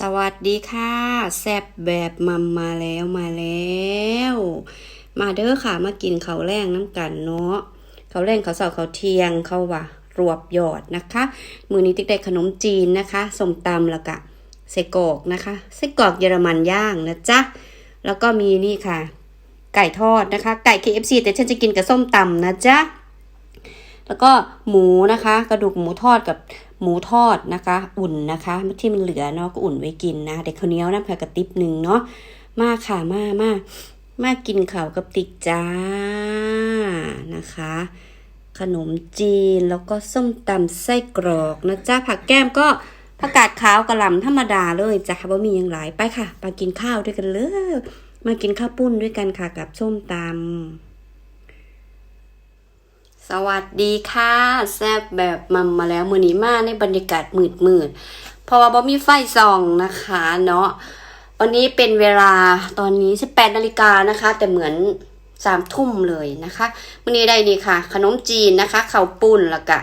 สวัสดีค่ะแซบแบบมัมมาแล้วมาแล้ว มาเด้อค่ะมากินข้าวแรงน้ำกันเนาะข้าวแรงข้าวเสาข้าวเทียงเข้าวว่ารวบยอดนะคะ มือนี้ติ๊กได้ขนมจีนนะคะสมตำแล้วก็ไส้กรอกนะคะไส้กรอกเยอรมันย่างนะจ๊ะแล้วก็มีนี่ค่ะ ไก่ทอดนะคะ ไก่ KFC แต่ฉันจะกินกับส้มตำนะจ๊ะแล้วก็หมูนะคะ กระดูกหมูทอดกับ หมูทอดนะคะ อุ่นนะคะที่มันเหลือเนาะก็อุ่นไว้กินนะเด็กข้าวเหนียวน้ำผักกระติบหนึ่งเนาะมาค่ะมามามากินข่าวกับติกจ้านะคะ ขนมจีนแล้วก็ส้มตำไส้กรอกนะจ้าผักแก้มก็ผักกาดขาวกระหล่ำธรรมดาเลยจ้าบะมีอย่างหลายไปค่ะไปกินข้าวด้วยกันเลยมากินข้าวปุ้นด้วยกันค่ะกับส้มตำ สวัสดีค่ะ แซบแบบมัมมาแล้วมือนี้มาในบรรยากาศมืดมืดเพราะว่าบ่มีไฟส่องนะคะเนาะวันนี้เป็นเวลาตอนนี้ 18นาฬิกานะคะ แต่เหมือนสามทุ่มเลยนะคะวันนี้ได้นี่ค่ะ ขนมจีนนะคะข้าวปุ้นแล้วก็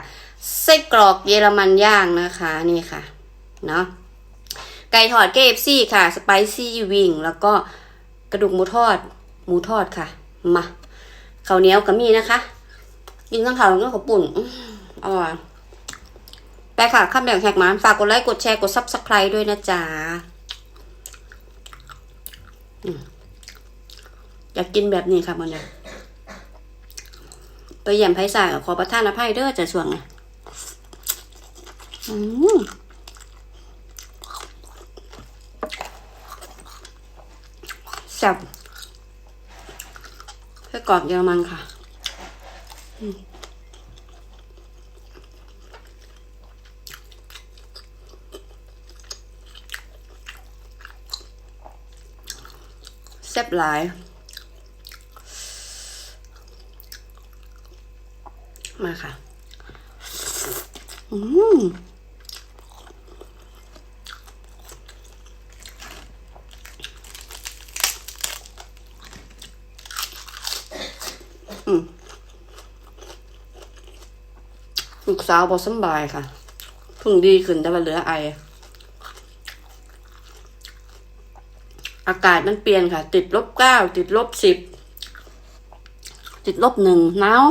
ไส้กรอกเยอรมันย่างนะคะนี่ค่ะเนาะไก่ทอด KFC ค่ะสไปซี่วิงแล้วก็กระดูกหมูทอดหมูทอดค่ะมาข้าวเหนียวก็มีนะคะ กินทั้งขาวแล้วก็ขาวปุ่นอร่อยไปค่ะข้ามแบ่งแขกหมาฝากกดไลค์กดแชร์กดซับสไครต์ด้วยนะจ๊ะอยากกินแบบนี้ค่ะมันเนี่ยไปเยี่ยมไพศาลขอประทานอภัยเด้อจะช่วงไงอืมแซ่บไส้กรอกเยอรมันค่ะ แซ่บหลาย มาค่ะ อืมอืม ลูกสาวบอสบายค่ะเพิ่งดีขึ้นแต่ว่าเหลือไอ อากาศมันเปลี่ยนค่ะ ติดลบเก้าติดลบสิบติดลบหนึ่งหนาว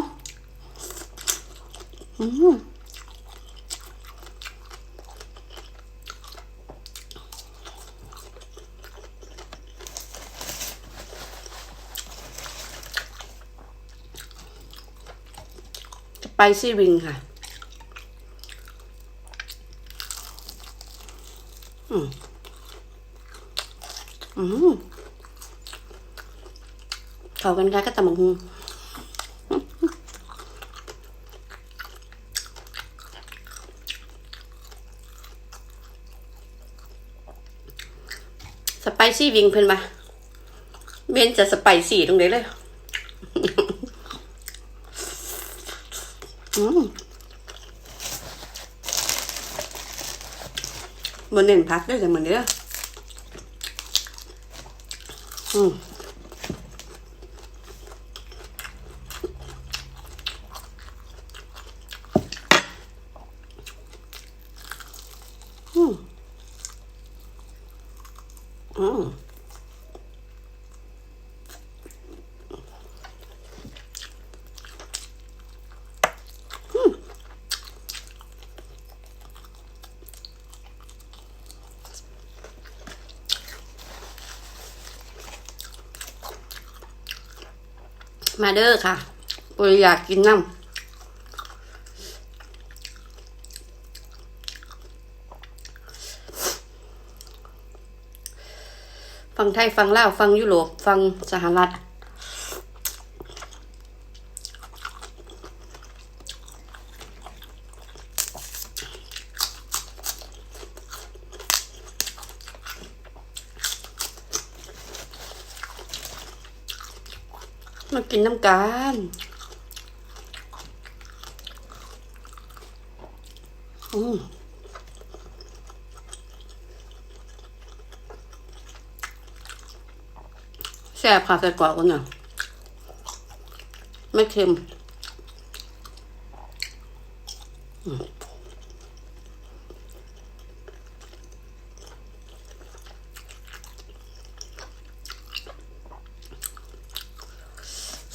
ไปซี่วิงค่ะ อืมอืมเข้ากันค่ะก็ตำบักหุ่งสไปซี่วิงเพิ่นมาเบนจะสไปซี่ตรงไหนเลย อืม บนเน้นพักได้จังเหมือนเด้ออืมอืมอืมอืม มาเด้อค่ะปุยอยากกินน้ำฟังไทย ฟังลาว ฟังยุโรป ฟังสหรัฐ มากินน้ำกันอืมแซ่บค่ะใส่กรอกกันเนี่ยไม่เค็ม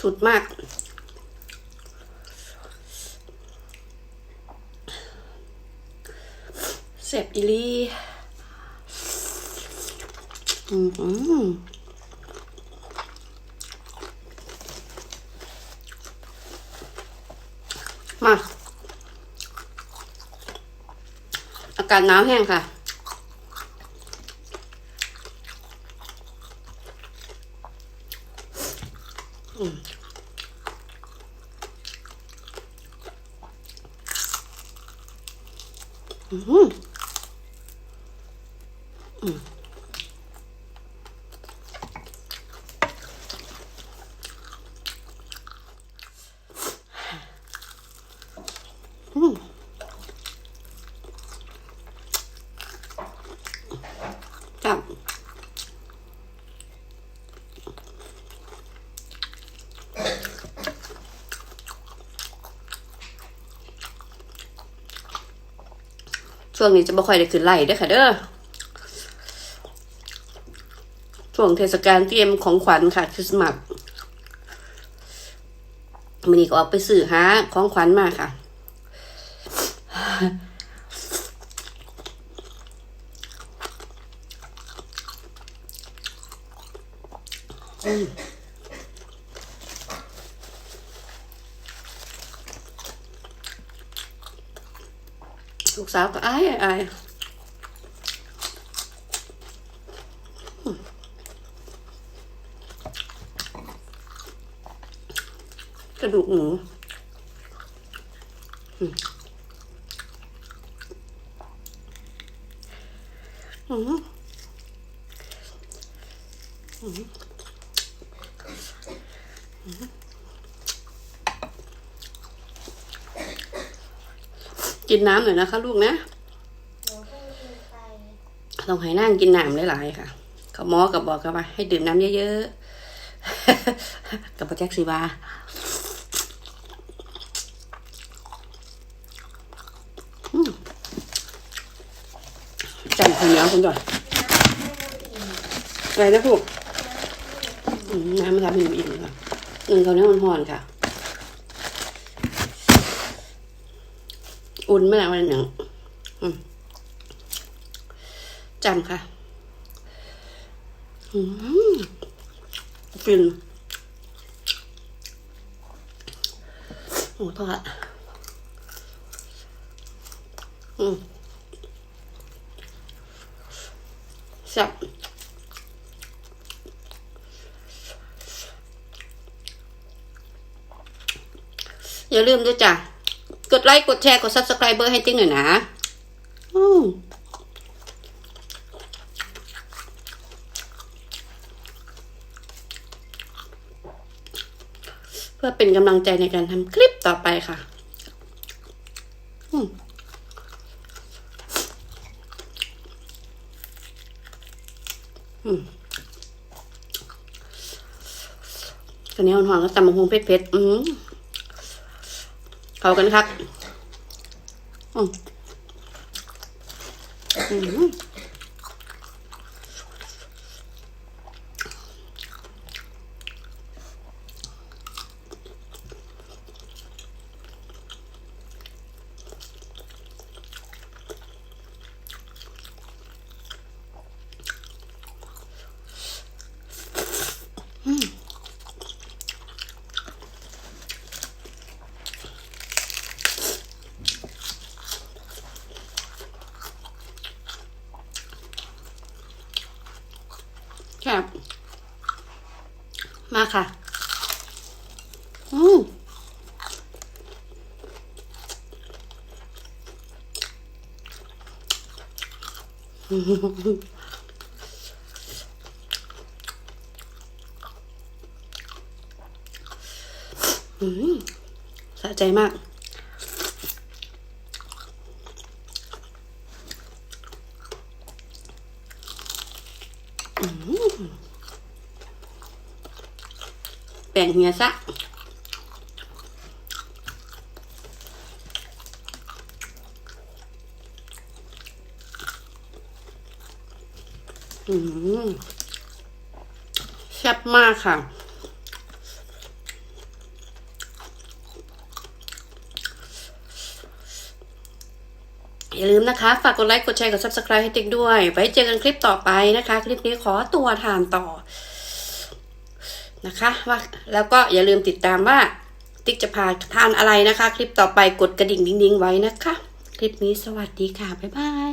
สุดมาก เสบอีลีอือหือมา อากาศหนาวแห้งค่ะ อืมอืมอืมจับ ช่วงนี้จะบ่ค่อยได้ขึ้นไล่เด้อค่ะเด้อช่วงเทศกาลเตรียมของขวัญค่ะคริสต์มาสมันนี่ก็ออกไปสื่อหาของขวัญมาค่ะ ลูกสาวก็อายอายกระดูกหมูอืมอืมอืมอืม กินน้ำหน่อยนะคะ ลูกนะต้องให้นั่งกินน้ำหลายๆค่ะเขาหมอกับบอกกันว่าให้ดื่มน้ำเยอะๆกับโปรเจกซีบาจันคนเหนียวคุณจ่อยอะไรนะพวกน้ำมันทำให้หนูอิ่มค่ะหนึ่งเขาเนี้ยมันห่อนค่ะ นไม่ล้วมันอย่างจำค่ะฟินหมูทอดอืมแซ่บอย่าลืมด้วยจ้ะ กดไลค์ กดแชร์ กด subscribe ให้ติ๊งหน่อยนะอืมเพื่อเป็นกำลังใจในการทำคลิปต่อไปค่ะอืมอืมตอนนี้หอนๆก็ตำมะฮุงเผ็ดๆอืม เขากันครับอืมอืมครับ มาค่ะ อืม อืม สะใจมากแบ่งเฮียซะ แซ่บมากค่ะ อย่าลืมนะคะ ฝากกดไลค์ กดแชร์ กด subscribe ให้ติ๊กด้วย ไว้เจอกันคลิปต่อไปนะคะ คลิปนี้ขอตัวทานต่อนะคะว่าแล้วก็อย่าลืมติดตามว่า ติ๊กจะพาทานอะไรนะคะ คลิปต่อไปกดกระดิ่งดิ้งๆไว้นะคะ คลิปนี้สวัสดีค่ะ บ๊ายบาย